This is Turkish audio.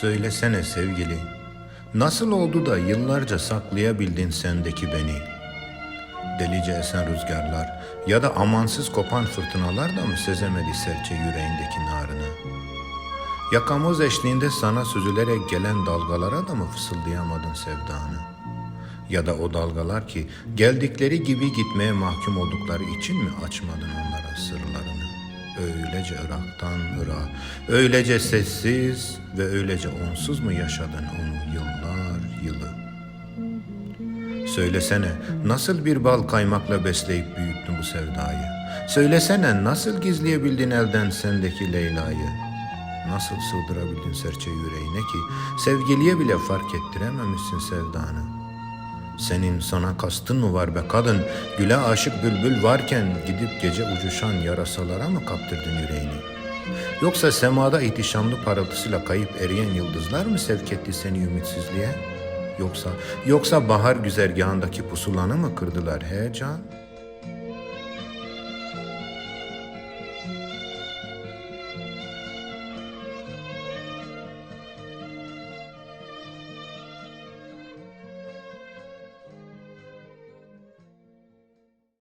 Söylesene sevgili, nasıl oldu da yıllarca saklayabildin sendeki beni? Delice esen rüzgarlar ya da amansız kopan fırtınalar da mı sezemedi serçe yüreğindeki narını? Yakamoz eşliğinde sana süzülerek gelen dalgalara da mı fısıldayamadın sevdanı? Ya da o dalgalar ki geldikleri gibi gitmeye mahkum oldukları için mi açmadın onlara sırlarını? Öylece Irak'tan Irak'a, öylece sessiz ve öylece onsuz mu yaşadın onu yıllar yılı? Söylesene nasıl bir bal kaymakla besleyip büyüttün bu sevdayı? Söylesene nasıl gizleyebildin elden sendeki Leyla'yı? Nasıl sığdırabildin serçe yüreğine ki sevgiliye bile fark ettirememişsin sevdanı? Senin sana kastın mı var be kadın? Güle aşık bülbül varken gidip gece uçuşan yarasalara mı kaptırdın yüreğini? Yoksa semada ihtişamlı parıltısıyla kayıp eriyen yıldızlar mı sevk etti seni ümitsizliğe? Yoksa, yoksa bahar güzergahındaki pusulanı mı kırdılar he can?